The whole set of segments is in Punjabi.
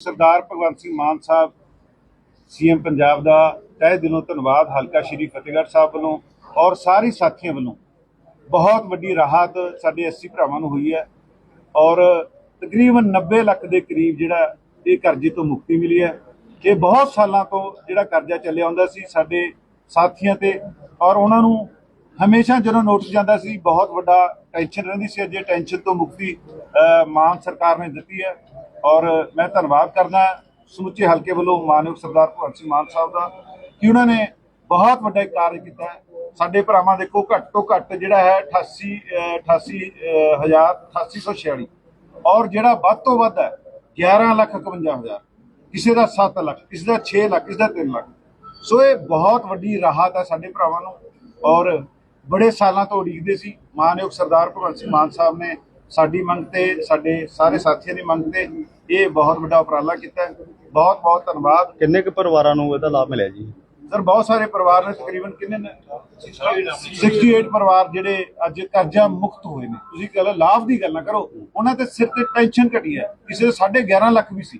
ਸਰਦਾਰ ਭਗਵੰਤ ਸਿੰਘ ਮਾਨ ਸਾਹਿਬ, ਸੀਐਮ ਪੰਜਾਬ ਦਾ, ਤਹਿ ਦਿਲੋਂ ਧੰਨਵਾਦ, ਹਲਕਾ ਸ਼੍ਰੀ ਫਤਿਹਗੜ੍ਹ ਸਾਹਿਬ ਵੱਲੋਂ ਔਰ ਸਾਰੇ ਸਾਥੀਆਂ ਵੱਲੋਂ। ਬਹੁਤ ਵੱਡੀ ਰਾਹਤ ਸਾਡੇ 80 ਭਰਾਵਾਂ ਨੂੰ ਹੋਈ ਹੈ ਔਰ ਤਕਰੀਬਨ 90 ਲੱਖ ਦੇ ਕਰੀਬ ਜਿਹੜਾ ਇਹ ਕਰਜ਼ੇ ਤੋਂ ਮੁਕਤੀ ਮਿਲੀ ਹੈ। ਇਹ ਬਹੁਤ ਸਾਲਾਂ ਤੋਂ ਜਿਹੜਾ ਕਰਜ਼ਾ ਚੱਲਿਆ ਆਉਂਦਾ ਸੀ ਸਾਡੇ ਸਾਥੀਆਂ ਤੇ ਔਰ ਉਹਨਾਂ ਨੂੰ ਹਮੇਸ਼ਾ ਜਦੋਂ ਨੋਟਿਸ ਜਾਂਦਾ ਸੀ ਬਹੁਤ ਵੱਡਾ ਟੈਨਸ਼ਨ ਰਹਿੰਦੀ ਸੀ ਅੱਜ ਇਹ ਟੈਨਸ਼ਨ ਤੋਂ ਮੁਕਤੀ ਮਾਨ ਸਰਕਾਰ ਨੇ ਦਿੱਤੀ ਹੈ। ਔਰ ਮੈਂ ਧੰਨਵਾਦ ਕਰਦਾ ਸਮੁੱਚੇ ਹਲਕੇ ਵੱਲੋਂ ਮਾਨਯੋਗ ਸਰਦਾਰ ਭਗਵੰਤ ਸਿੰਘ ਮਾਨ ਸਾਹਿਬ ਦਾ ਕਿ ਉਹਨਾਂ ਨੇ ਬਹੁਤ ਵੱਡਾ ਕਾਰਜ ਕੀਤਾ ਸਾਡੇ ਭਰਾਵਾਂ ਦੇਖੋ ਘੱਟ ਤੋਂ ਘੱਟ ਜਿਹੜਾ ਹੈ 88 ਅ, 88 ਅ, ਹਜ਼ਾਰ 8846 ਔਰ ਜਿਹੜਾ ਵੱਧ ਤੋਂ ਵੱਧ ਹੈ 11 ਲੱਖ 51 ਹਜ਼ਾਰ। ਕਿਸੇ ਦਾ 7 ਲੱਖ ਕਿਸੇ ਦਾ 6 ਲੱਖ ਕਿਸੇ ਦਾ 3 ਲੱਖ। ਸੋ ਇਹ ਬਹੁਤ ਵੱਡੀ ਰਾਹਤ ਹੈ ਸਾਡੇ ਭਰਾਵਾਂ ਨੂੰ। ਔਰ ਬੜੇ ਸਾਲਾਂ ਤੋਂ ਉਡੀਕਦੇ ਸੀ। ਮਾਨਯੋਗ ਸਰਦਾਰ ਭਗਵੰਤ ਸਿੰਘ ਮਾਨ ਸਾਹਿਬ ਨੇ ਸਾਡੀ ਮੰਗ ਤੇ ਸਾਡੇ ਸਾਰੇ ਸਾਥੀਆਂ ਦੀ ਮੰਗ ਤੇ ਇਹ ਬਹੁਤ ਵੱਡਾ ਉਪਰਾਲਾ ਕੀਤਾ। ਬਹੁਤ ਬਹੁਤ ਧੰਨਵਾਦ। ਕਿੰਨੇ ਕੁ ਪਰਿਵਾਰਾਂ ਨੂੰ ਇਹਦਾ ਲਾਭ ਮਿਲਿਆ ਜੀ? ਸਰ ਬਹੁਤ ਸਾਰੇ ਪਰਿਵਾਰ ਨੇ ਤਕਰੀਬਨ ਕਿੰਨੇ ਨੇ? 68 ਪਰਿਵਾਰ ਜਿਹੜੇ ਅੱਜ ਕਰਜ਼ਾ ਮੁਕਤ ਹੋਏ ਨੇ। ਤੁਸੀਂ ਗੱਲ ਲਾਭ ਦੀ ਗੱਲ ਨਾ ਕਰੋ। ਉਹਨਾਂ ਤੇ ਸਿਰ ਤੇ ਟੈਨਸ਼ਨ ਘਟੀ ਹੈ। ਕਿਸੇ ਦੇ 11.5 ਲੱਖ ਵੀ ਸੀ।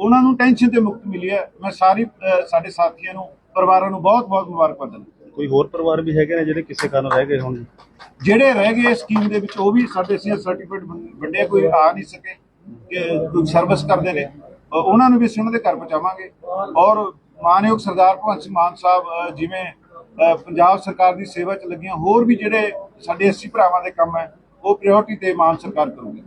ਉਹਨਾਂ ਨੂੰ ਟੈਨਸ਼ਨ ਤੇ ਮੁਕਤ ਮਿਲੀ ਹੈ। ਮੈਂ ਸਾਰੀ ਸਾਡੇ ਸਾਥੀਆਂ ਨੂੰ ਪਰਿਵਾਰਾਂ ਨੂੰ ਬਹੁਤ ਬਹੁਤ ਮੁਬਾਰਕਬਾਦ ਦਿੰਦਾ। ਕੋਈ ਹੋਰ ਪਰਿਵਾਰ ਵੀ ਹੈਗੇ ਨੇ ਜਿਹੜੇ ਕਿਸੇ ਕਾਰਨ ਰਹਿ ਗਏ ਹੁਣ? ਜਿਹੜੇ ਰਹਿ ਗਏ ਸਕੀਮ ਦੇ ਵਿੱਚ ਉਹ ਵੀ ਸਾਡੇ ਸੀ ਸਰਟੀਫਿਕੇਟ ਵੰਡੇ ਕੋਈ ਆ ਨਹੀਂ ਸਕੇ ਕਿ ਕੋਈ ਸਰਵਿਸ ਕਰਦੇ ਨੇ। ਉਹਨਾਂ ਨੂੰ ਵੀ ਅਸੀਂ ਉਹਨਾਂ ਦੇ ਘਰ ਪਹੁੰਚਾਵਾਂਗੇ। ਔਰ ਮਾਨਯੋਗ ਸਰਦਾਰ ਭਗਵੰਤ ਸਿੰਘ ਮਾਨ ਸਾਹਿਬ ਜਿਵੇਂ ਪੰਜਾਬ ਸਰਕਾਰ ਦੀ ਸੇਵਾ 'ਚ ਲੱਗੀਆਂ ਹੋਰ ਵੀ ਜਿਹੜੇ ਸਾਡੇ 80 ਭਰਾਵਾਂ ਦੇ ਕੰਮ ਹੈ ਉਹ ਪ੍ਰਾਇੋਰਟੀ ਤੇ ਮਾਨ ਸਰਕਾਰ ਕਰੂਗੀ।